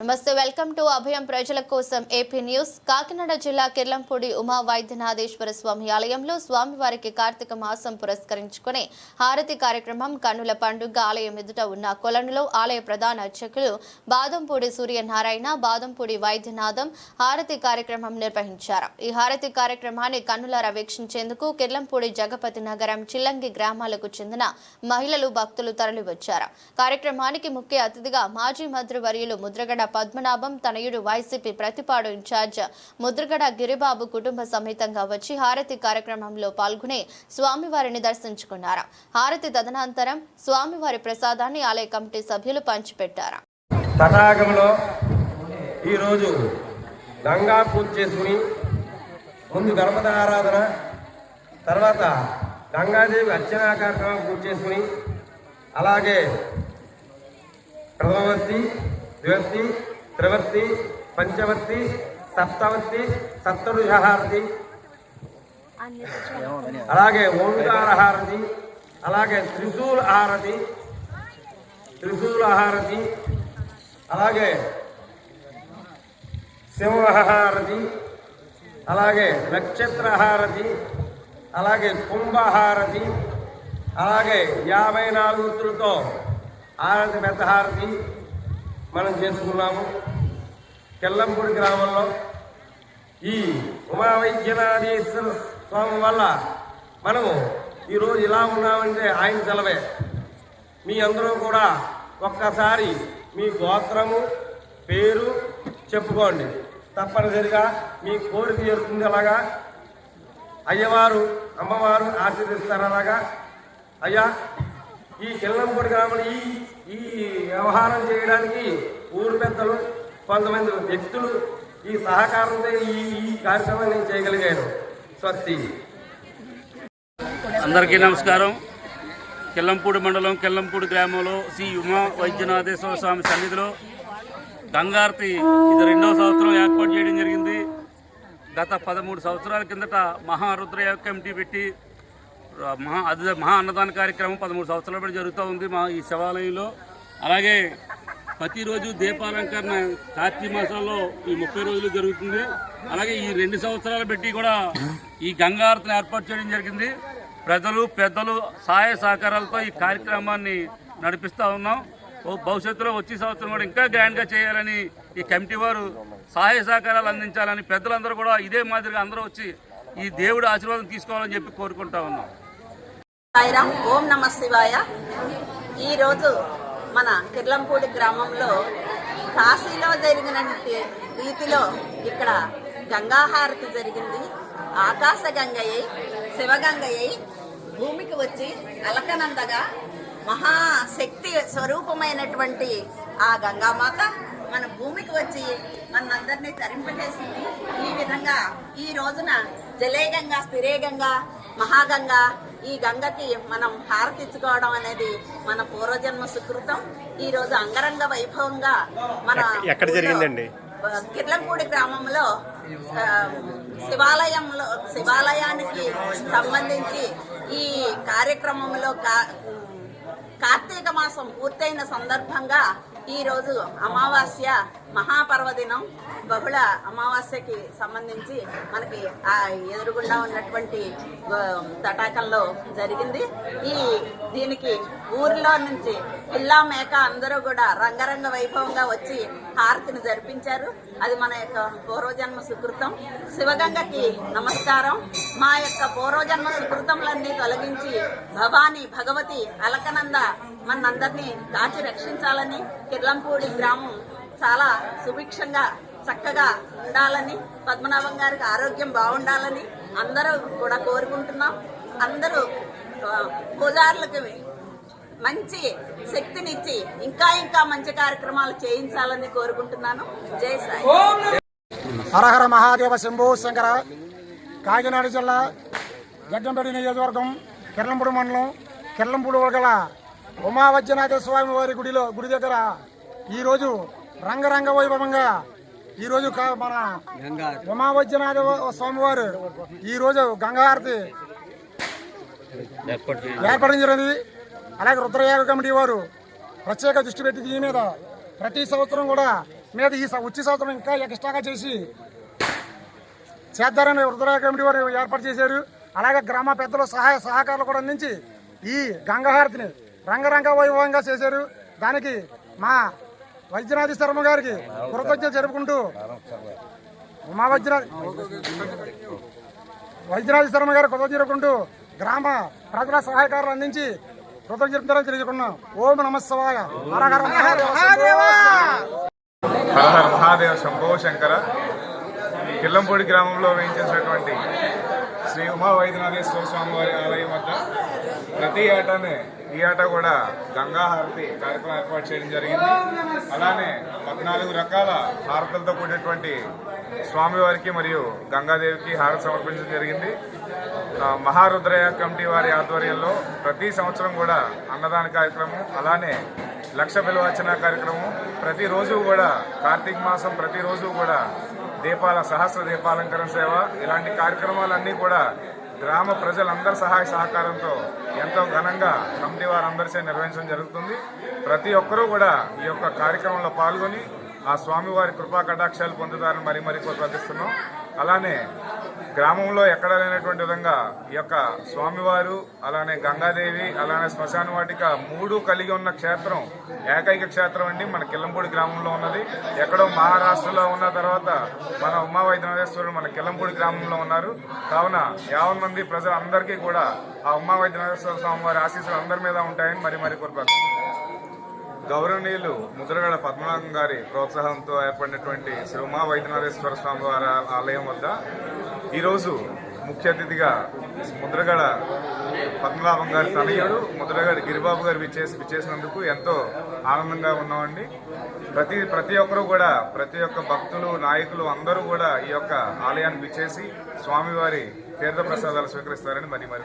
నమస్తే welcome to అభయం ప్రజల కోసం ఏపీ న్యూస్. కాకినాడ జిల్లా కిర్లంపూడి ఉమా వైద్యనాథేశ్వర స్వామి ఆలయంలో స్వామివారికి కార్తీక మాసం పురస్కరించుకుని హారతి కార్యక్రమం కన్నుల పండుగ ఆలయం ఎదుట ఉన్న కొలనులో ఆలయ ప్రధాన అర్చకులు బాదంపూడి సూర్యనారాయణ బాదంపూడి వైద్యనాథం హారతి కార్యక్రమం నిర్వహించారు. ఈ హారతి కార్యక్రమాన్ని కన్నులారా వీక్షించేందుకు కిర్లంపూడి జగపతి నగరం చిల్లంగి గ్రామాలకు చెందిన మహిళలు భక్తులు తరలివచ్చారు. కార్యక్రమానికి ముఖ్య అతిథిగా మాజీ మంత్రివర్యులు ముద్రగడ పద్మనాభం తనయుడు YCP Prathipadu in charge Mudragada Giribabu కుటుంబ సమేతంగా వచ్చి హారతి కార్యక్రమంలో పాల్గొని స్వామివారిని దర్శించుకున్నారు. హారతి తదనంతరం స్వామివారి ప్రసాదాన్ని ఆలయ కమిటీ సభ్యులు పంచిపెట్టారు. తటాకంలో ఈరోజు గంగా పూజ చేసుకుని ముందు గణపతి ఆరాధన తర్వాత గంగాదేవి అర్చనా కార్యక్రమం పూజ చేసుకుని అలాగే ప్రథమవర్తి ద్వివర్తి త్రివర్తి పంచవర్తి సప్తవర్తి సప్తరుజహారతి. అలాగే ఓంకార హారతి అలాగే త్రిశూల హారతి త్రిశూల హారతి అలాగే సింహహారతి అలాగే నక్షత్రహారతి అలాగే కుంభహారతి అలాగే యాభై నాలుగు వృత్తులతో హారతి పెద్ద హారతి మనం చేసుకున్నాము. కెల్లంపూడి గ్రామంలో ఈ ఉమా వైద్యనాథేశ్వర స్వామి వల్ల మనము ఈరోజు ఇలా ఉన్నామంటే ఆయన సెలవే. మీ అందరూ కూడా ఒక్కసారి మీ గోత్రము పేరు చెప్పుకోండి. తప్పనిసరిగా మీ కోరిక జరుగుతుంది అలాగా? అయ్యవారు అమ్మవారు ఆశీర్దిస్తారు అలాగా? అయ్యా ఈ కిల్లంపూడి గ్రామంలో ఈ ఈ వ్యవహారం చేయడానికి ఊరు పెద్దలు కొంతమంది వ్యక్తులు ఈ సహకారంతో ఈ ఈ కార్యక్రమాన్ని నేను చేయగలిగాను. స్వస్తి. అందరికీ నమస్కారం. కిల్లంపూడి మండలం కిల్లంపూడి గ్రామంలో శ్రీ ఉమా వైద్యనాథేశ్వర స్వామి సన్నిధిలో గంగారతి ఇది రెండవ సంవత్సరం ఏర్పాటు చేయడం జరిగింది. గత పదమూడు సంవత్సరాల కిందట మహారుద్ర కమిటీ పెట్టి మహా అది మహా అన్నదాన కార్యక్రమం పదమూడు సంవత్సరాల పాటు జరుగుతూ ఉంది మా ఈ శివాలయంలో. అలాగే ప్రతిరోజు దీపాలంకరణ కార్తీక మాసంలో ఈ ముప్పై రోజులు జరుగుతుంది. అలాగే ఈ రెండు సంవత్సరాలు పెట్టి కూడా ఈ గంగారతిని ఏర్పాటు చేయడం జరిగింది. ప్రజలు పెద్దలు సహాయ సహకారాలతో ఈ కార్యక్రమాన్ని నడిపిస్తూ ఉన్నాం. ఓ భవిష్యత్తులో వచ్చే సంవత్సరం కూడా ఇంకా గ్రాండ్గా చేయాలని ఈ కమిటీ వారు సహాయ సహకారాలు అందించాలని పెద్దలందరూ కూడా ఇదే మాదిరిగా అందరూ వచ్చి ఈ దేవుడి ఆశీర్వాదం తీసుకోవాలని చెప్పి కోరుకుంటా ఉన్నాం. సాయిరామ్ ఓం నమ శివాయ. ఈరోజు మన కిర్లంపూడి గ్రామంలో కాశీలో జరిగినటువంటి రీతిలో ఇక్కడ గంగాహారతి జరిగింది. ఆకాశ గంగయ్య శివగంగయ్య భూమికి వచ్చి అలకనందగా మహాశక్తి స్వరూపమైనటువంటి ఆ గంగామాత మన భూమికి వచ్చి మనందరినీ తరింపజేసింది. ఈ విధంగా ఈ రోజున జలేగంగా స్థిరేగంగా మహాగంగా ఈ గంగకి మనం హారతిచ్చుకోవడం అనేది మన పూర్వజన్మ సుకృతం ఈ రోజు అంగరంగ వైభవంగా మన ఎక్కడ జరిగిందండి? కిర్లంపూడి గ్రామంలో శివాలయంలో శివాలయానికి సంబంధించి ఈ కార్యక్రమంలో కార్తీక మాసం పూర్తయిన సందర్భంగా ఈ రోజు అమావాస్య మహాపర్వదినం బహుళ అమావాస్యకి సంబంధించి మనకి ఆ ఎదురుగుండా ఉన్నటువంటి తటాకంలో జరిగింది. ఈ దీనికి ఊరిలో నుంచి పిల్లా మేక అందరూ కూడా రంగరంగ వైభవంగా వచ్చి హారతిని జరిపించారు. అది మన యొక్క పూర్వజన్మ సుకృతం. శివగంగకి నమస్కారం. మా యొక్క పూర్వజన్మ సుకృతములన్నీ తొలగించి భవానీ భగవతి అలకనంద మనందరినీ కాచి రక్షించాలని కిర్లంపూడి గ్రామం చాలా సుభిక్షంగా చక్కగా ఉండాలని పద్మనాభం గారికి ఆరోగ్యం బాగుండాలని అందరూ కూడా కోరుకుంటున్నాం. అందరూ ఆ, పూజారులకి మంచి శక్తినిచ్చి ఇంకా ఇంకా మంచి కార్యక్రమాలు చేయించాలని కోరుకుంటున్నాను. జై సాయి. హరహర మహాదేవ శంభో శంకర కాకినాడ జిల్లా జగ్గంపేట నియోజకవర్గం కిర్లంపూడి మండలం కిర్లంపూడి గల ఉమావజ్జనాథ స్వామి వారి గుడిలో గుడి దగ్గర ఈరోజు రంగరంగ వైభవంగా ఈరోజు మన ఉమావజ్జనాథ స్వామివారు ఈరోజు గంగాహారతి ఏర్పడడం జరిగింది. అలాగే రుద్రయాగ కమిటీ వారు ప్రత్యేక దృష్టి పెట్టి దీని మీద ప్రతి సంవత్సరం కూడా మీద ఈ వచ్చే సంవత్సరం ఇంకా ఎక్స్ట్రాగా చేసి చేద్దారని రుద్రయాగ కమిటీ వారు ఏర్పాటు చేశారు. అలాగే గ్రామ పెద్దలు సహాయ సహకారాలు కూడా అందించి ఈ గంగాహారతిని రంగరంగ వైభవంగా చేశారు. దానికి మా వైద్యనాథి శర్మ గారికి కృతజ్ఞత జరుపుకుంటూ ఉమా వైద్యనాథ్ వైద్యనాథి శర్మ గారి కృతజ్ఞత జరుపుకుంటూ గ్రామ ప్రజల సహాయకారులు అందించి కృతజ్ఞతలు తెలియజేసుకున్నాం ఓం నమ శివాయ. హర హర మహాదేవ శంభో శంకర. కిల్లంపూడి గ్రామంలో వేయించినటువంటి శ్రీ ఉమా వైద్యనాథేశ్వర స్వామివారి ఆలయం వద్ద ప్రతి ఏటానే ఈ ఏటా కూడా గంగా హారతి కార్యక్రమం ఏర్పాటు చేయడం జరిగింది. అలానే పద్నాలుగు రకాల హారతులతో కూడినటువంటి స్వామివారికి మరియు గంగాదేవికి హారతి సమర్పించడం జరిగింది. మహారుద్రయ కమిటీ వారి ఆధ్వర్యంలో ప్రతి సంవత్సరం కూడా అన్నదాన కార్యక్రమం అలానే లక్ష విలువచన కార్యక్రమం. ప్రతిరోజు కూడా కార్తీక మాసం ప్రతిరోజు కూడా దీపాల సహస్ర దీపాలంకరణ సేవ. ఇలాంటి కార్యక్రమాలన్నీ కూడా గ్రామ ప్రజలందరి సహాయ సహకారంతో ఎంతో ఘనంగా కమిటీ వారందరిచే నిర్వహించడం జరుగుతుంది. ప్రతి ఒక్కరూ కూడా ఈ యొక్క కార్యక్రమంలో పాల్గొని ఆ స్వామివారి కృపా కటాక్షాలు పొందుతారని మరీ మరీ ప్రార్థిస్తున్నాం అలానే గ్రామంలో ఎక్కడ లేనటువంటి విధంగా ఈ యొక్క స్వామివారు అలానే గంగాదేవి అలానే శ్మశాన వాటిక మూడు కలిగి ఉన్న క్షేత్రం ఏకైక క్షేత్రం అండి. మన కిల్లంపూడి గ్రామంలో ఉన్నది. ఎక్కడో మహారాష్ట్రలో ఉన్న తర్వాత మన ఉమా వైద్యనాథేశ్వరుడు మన కిల్లంపూడి గ్రామంలో ఉన్నారు. కావున యావన్ మంది ప్రజలందరికీ కూడా ఆ ఉమా వైద్యనాథేశ్వర స్వామి వారి ఆశీస్సులు అందరి మీద ఉంటాయని మరి మరి కోరుకుంటున్నాం. గౌరవనీయులు ముద్రగడ పద్మనాభం గారి ప్రోత్సాహంతో ఏర్పడినటువంటి శ్రీ ఉమా వైద్యనాథేశ్వర స్వామి వారి ఆలయం వద్ద ఈరోజు ముఖ్య అతిథిగా ముద్రగడ పద్మనాభం గారి తనయుడు ముద్రగడ గిరిబాబు గారు విచ్చేసి విచ్చేసినందుకు ఎంతో ఆనందంగా ఉన్నామండి. ప్రతి ప్రతి ఒక్కరూ కూడా ప్రతి ఒక్క భక్తులు నాయకులు అందరూ కూడా ఈ యొక్క ఆలయానికి విచ్చేసి స్వామివారి తీర్థ ప్రసాదాలు స్వీకరిస్తారని మరి మరి